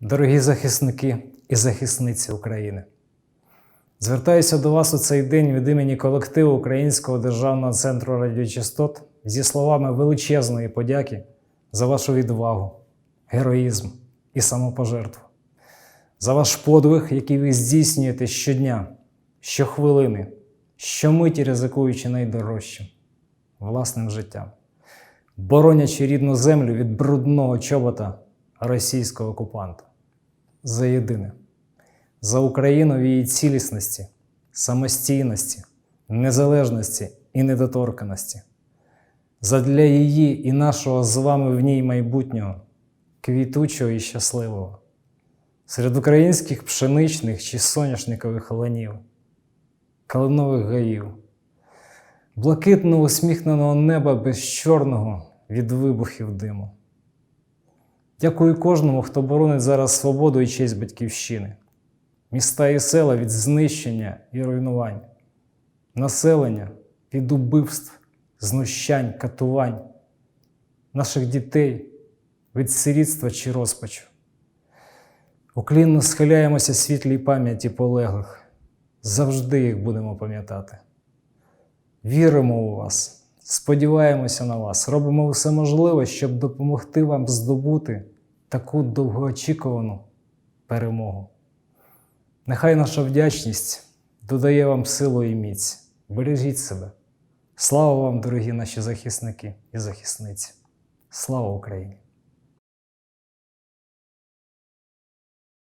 Дорогі захисники і захисниці України, звертаюся до вас у цей день від імені колективу Українського державного центру радіочастот зі словами величезної подяки за вашу відвагу, героїзм і самопожертву, за ваш подвиг, який ви здійснюєте щодня, щохвилини, щомиті ризикуючи найдорожчим власним життям, боронячи рідну землю від брудного чобота російського окупанта. За єдине, за Україну в її цілісності, самостійності, незалежності і недоторканості, задля її і нашого з вами в ній майбутнього, квітучого і щасливого, серед українських пшеничних чи соняшникових ланів, калинових гаїв, блакитно усміхненого неба без чорного від вибухів диму. Дякую кожному, хто боронить зараз свободу і честь батьківщини, міста і села від знищення і руйнувань, населення від убивств, знущань, катувань, наших дітей від сирітства чи розпачу. Уклінно схиляємося світлій пам'яті полеглих, завжди їх будемо пам'ятати. Віримо у вас, сподіваємося на вас, робимо все можливе, щоб допомогти вам здобути таку довгоочікувану перемогу. Нехай наша вдячність додає вам силу і міць. Бережіть себе. Слава вам, дорогі наші захисники і захисниці. Слава Україні!